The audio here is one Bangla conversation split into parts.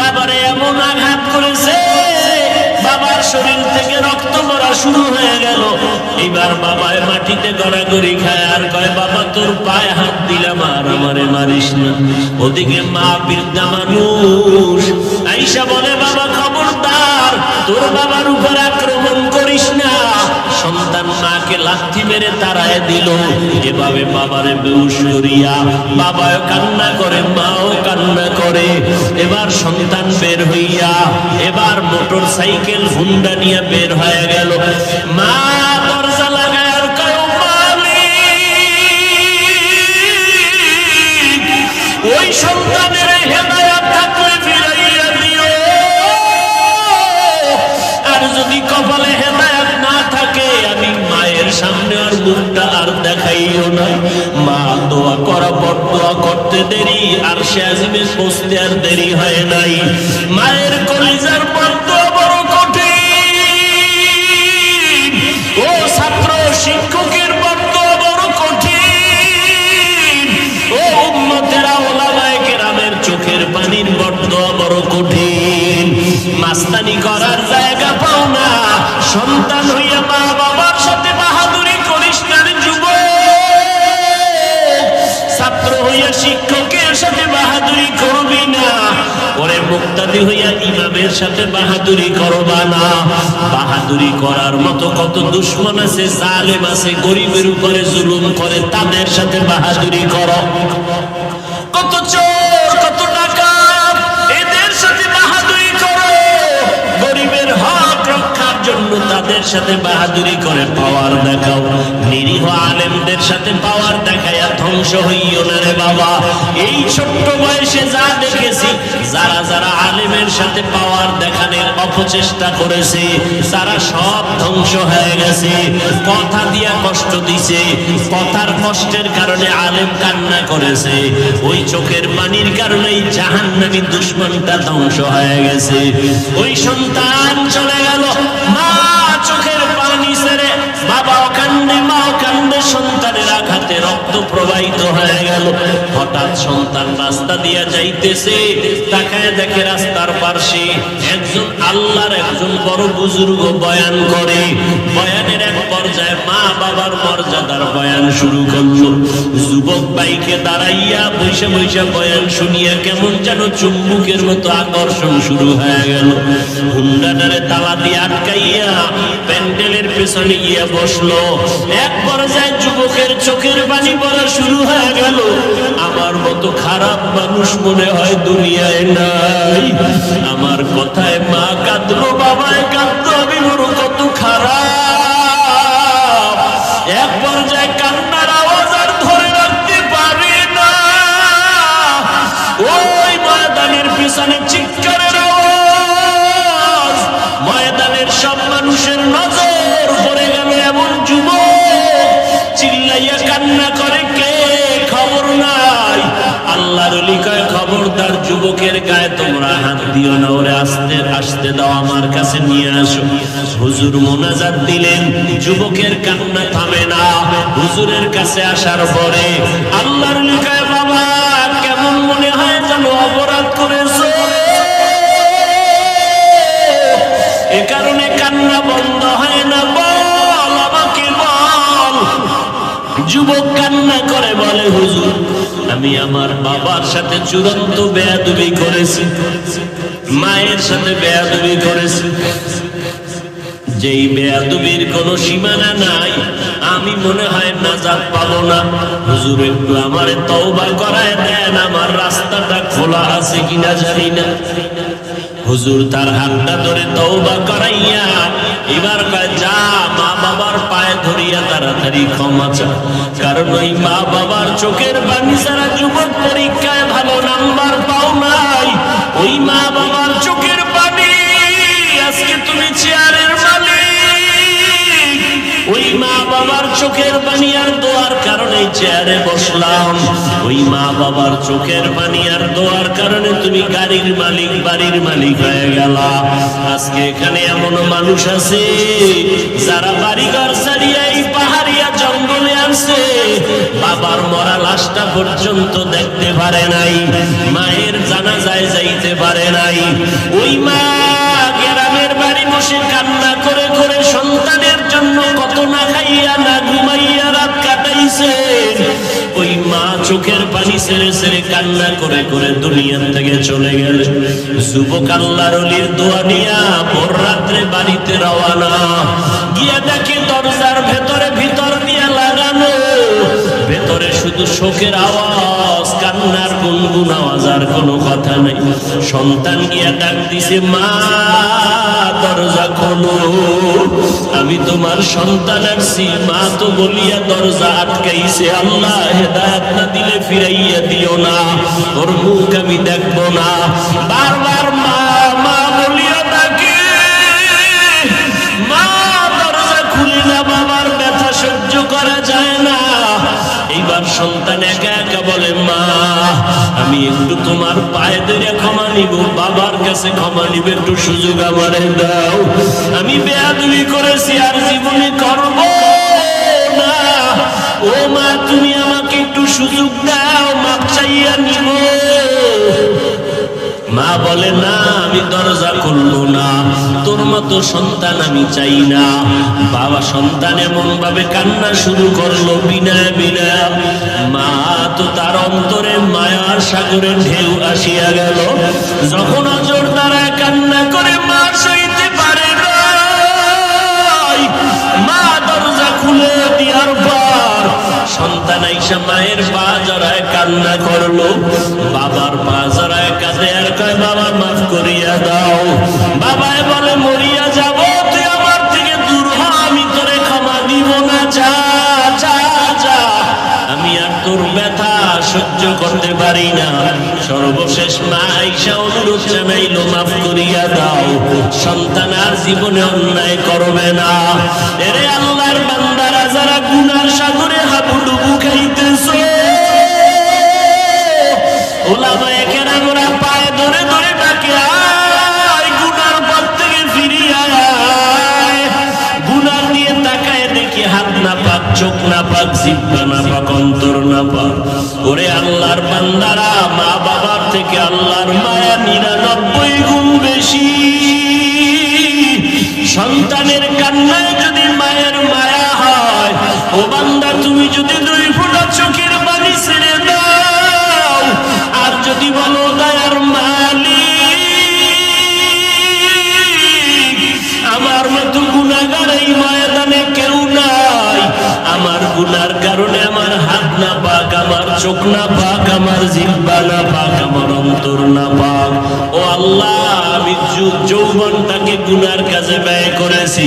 বাবারে এমন আঘাত করেছে, বাবার শরীর থেকে রক্ত পড়া শুরু হয়ে গেল। এবার বাবায় মাটিতে গড়াগড়ি খায় আর কয়, বাবা, তোর পায়ে হাত দিলাম আর আমারে মারিস না। ওদিকে মা বৃদ্ধা মানুষ আইসা বলে, বাবা, খবরদার, তোর বাবার লাথি মেরে তারায় দিল। এভাবে বাবারে বেউস করিয়া বাবাও কান্না করে মাও কান্না করে। এবার সন্তান বের হইয়া এবার মোটর সাইকেল হুন্ডা নিয়ে বের হয়ে গেল। মা দরজা লাগায় আর কয়, "ও মালিক, ওই সন্তানের হেদায়াত থাকলে ফিরাইয়া দিও। আর যদি কপালে হেদায়াত না থাকে আমি মায়ের সামনে আর দেখাইও না মা দোয়া করা পর দোয়া করতে দেরি, আর সে আজমে বসতে আর দেরি হয় নাই। মায়ের শিক্ষকের সাথে বাহাদুরি করবি না। পরে মুক্তাদি হইয়া ইমামের সাথে বাহাদুরি করবা না। বাহাদুরি করার মতো কত দুশ্মন আছে, জালেম আছে, গরিবের উপরে জুলুম করে তাদের সাথে বাহাদুরি করো। তাদের সাথে বাহাদুরি করে পাওয়ার দেখাও। নিরীহ আলেমদের সাথে পাওয়ার দেখাইয়া ধ্বংস হইও না রে বাবা। এই ছোট্ট বয়সে যা দেখেছি, যারা যারা আলেমের সাথে পাওয়ার দেখানোর অপচেষ্টা করেছে, তারা সব ধ্বংস হয়ে গেছে। কথা দিয়া কষ্ট দিছে, কথার কষ্টের কারণে আলেম কান্না করেছে। ওই চোখের পানির কারণেই জাহান্নামী দুশ্মনটা ধ্বংস হয়ে গেছে। ওই সন্তান চলে প্রবাহিত হয়ে গেল। হঠাৎ সন্তান রাস্তা দিয়া যাইতেছে। তাকায় দেখে রাস্তার পার্শ্বে একজন আল্লাহর একজন বড় বুজুর্গ বয়ান করে। বয়ানের এক পর্যায়ে মা বাবার মর্যাদার বয়ান শুরু করল। যুবক বাইকে দাঁড়াইয়া বৈশা বৈশা বয়ান শুনিয়া কেমন যেন চুম্বুকের মতো আকর্ষণ শুরু হয়ে গেল। হুন্ডাটারে তালা দিয়ে আটকাইয়া প্যান্ডেলের পেছনে গিয়া বসল। এক পর্যায়ে যুবকের চোখের পানি পড়া শুরু হয়ে গেল। আমার মতো খারাপ মানুষ মনে হয় দুনিয়ায় নাই। আমার কথায় মা কাঁদলো, বাবায় কাঁদলো। চিল্লাইয়া কান্না করে কে? খবর নাই। আল্লাহর অলি খবরদার যুবকের গায়ে তোমরা হাত দিও না, ওরে আসতে আসতে দাও আমার কাছে নিয়ে আসো। হুজুর মোনাজাত দিলেন, যুবকের কান্না থামে না। হুজুরের কাছে আসার পরে যুবক কান্না করে বলে, হুজুর, আমি আমার বাবার সাথে চূড়ান্ত বেয়াদবি করেছি। মায়ের সাথে বেয়াদবি করেছি। যেই বেয়াদবির কোনো সীমানা নাই, আমি মনে হয় নাজাত পাবো না। হুজুর, একটু আমারে তওবা করায় দেন, আমার রাস্তাটা খোলা আছে কিনা জানি না। হুজুর তার হাতটা ধরে তওবা করাইয়া এবার যা মা বাবার পায়ে ধরিয়া তাড়াতাড়ি ক্ষমা চা কারণ ওই মা বাবার চোখের পানি সারা যুবক পরীক্ষায় ভালো নাম্বার পাও নাই। ওই মা বাবার চোখের পানি আর দোয়ার কারণে চেয়ারে বসলাম। ওই মা বাবার চোখের পানি আর দোয়ার কারণে তুমি গাড়ির মালিক, বাড়ির মালিক হয়ে গেলা। আজকে এখানে এমন মানুষ আছে, যারা বাড়িঘর ছাড়িয়া এই পাহাড়িয়া জঙ্গলে আর বাবার মরা লাশটা পর্যন্ত দেখতে পারে নাই, মায়ের জানাজায় যাইতে পারে নাই। ওই মা গ্রামের বাড়ি বসে কান্না করে করে সন্তানের চোখের পানি ছেড়ে ছেড়ে কান্না করে করে দুনিয়া থেকে চলে গেল। যুবক আল্লাহর অলির দোয়া নিয়া ভোর রাত্রে বাড়িতে রওয়ানা গিয়ে দেখি দরজার ভেতরে ভিতর নিয়ে লাগানো। ভেতরে শুধু শোকের আওয়াজ। কান্নার গুনগুন আওয়াজ আর কোনো কথা নেই। সন্তান গিয়া ডাক দিছে, মা, দরজা খোলো। আমি তোমার সন্তান আসছি মা তো বলিয়া দরজা আটকাইছে। আল্লাহ হেদায়ত না দিলে ফিরাইয়া দিও না। ওর মুখ আমি দেখব না। বারবার মা মা বলিয়া ডাকে, মা, দরজা খুলি না বাবার ব্যথা সহ্য করা যায় না। এইবার সন্তান একা একা বলে, মা আমি একটু তোমার পায়ে ধরে ক্ষমা নিব, বাবার কাছে ক্ষমা নিব, একটু সুযোগ আমারে দাও। আমি বেয়াদুলি করেছি আর জীবনে করব না। ও মা, তুমি আমাকে একটু সুযোগ দাও, মাপ চাইয়া নিব। মা বলে, না, আমি দরজা খুলবো না। তোর মতো সন্তান আমি চাই না। বাবা সন্তান এমন ভাবে কান্না শুরু করল বিনা বিনা। মা তো তার অন্তরে মায়ার সাগরে ঢেউ আসিয়া গেল। যখন অজর দ্বারা কান্না করে মা সইতে পারে মা দরজা খুলে দিয়ার পর সন্তান আইসা মায়ের পা জড়ায় কান্না করল। বাবার পা করিয়া দাও। বাবায় বলে, মরিয়া যাব, তুই আমার থেকে দূর হ, আমি তোরে ক্ষমা দিব না। যা যা যা। আমি আর তোর ব্যথা সহ্য করতে পারি না। সর্বশেষ মা আইসা অনুরোধ জানাইলো, মাফ করিয়া দাও। সন্তান আর জীবনে অন্যায় করবে না। এরে আল্লাহর বান্দারা, যারা গুনার সাগরে হাবুডুবু খাইতেছে ওলা ওলামায়ে কেরামরা পায়ে ধরে দেখি হাত না পাক চোখ না পাক জিব্বা না পাক অন্তর না পাক ওরে আল্লাহর বান্দারা, মা বাবার থেকে আল্লাহর মায়া নিরানব্বই গুণ বেশি। সন্তানের কান্নায় যদি মায়ের মায়া হয়, ও বান্দা, তুমি যদি দুই ফুটা চোখের পানি ছেড়ে না পাক আমার চোখ, না পাক আমার জিব্বা, না পাক আমার অন্তর, না পাক। ও আল্লাহ, আমি যৌবনটাকে গুনার কাজে ব্যয় করেছি।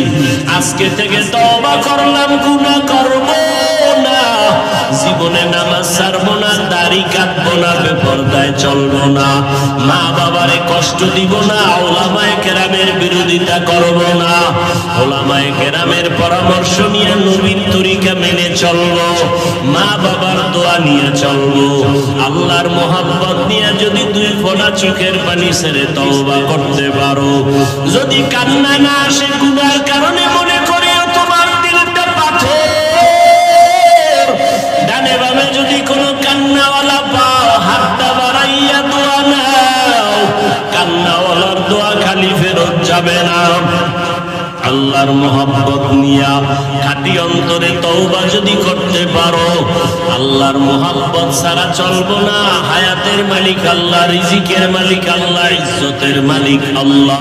আজকে থেকে তবা করলাম গুণা করব। জীবনে নামাজ ছাড়বো না, দাড়ি কাটবো না, বেপরদায় না। মা বাবারে কষ্ট দিব না, ওলামায় কেরামের বিরোধিতা করব না। ওলামায় কেরামের পরামর্শ নিয়ে নবীন তরিকা মেনে মা বাবার দোয়া নিয়ে চলবো। আল্লাহর মোহাব্বত নিয়ে যদি দুই ফোঁটা চোখের পানি ছেড়ে তওবা করতে পারো। যদি কান্না না আসে গুনার কারণে কান্নাওয়ালার দোয়া খালি ফেরত যাবে না। আল্লাহর মোহাব্বত নিয়া খাটি অন্তরে তওবা যদি করতে পারো, আল্লাহর মোহাব্বত ছাড়া চলবো না। হায়াতের মালিক আল্লাহ, রিজিকের মালিক আল্লাহ, ইজ্জতের মালিক আল্লাহ।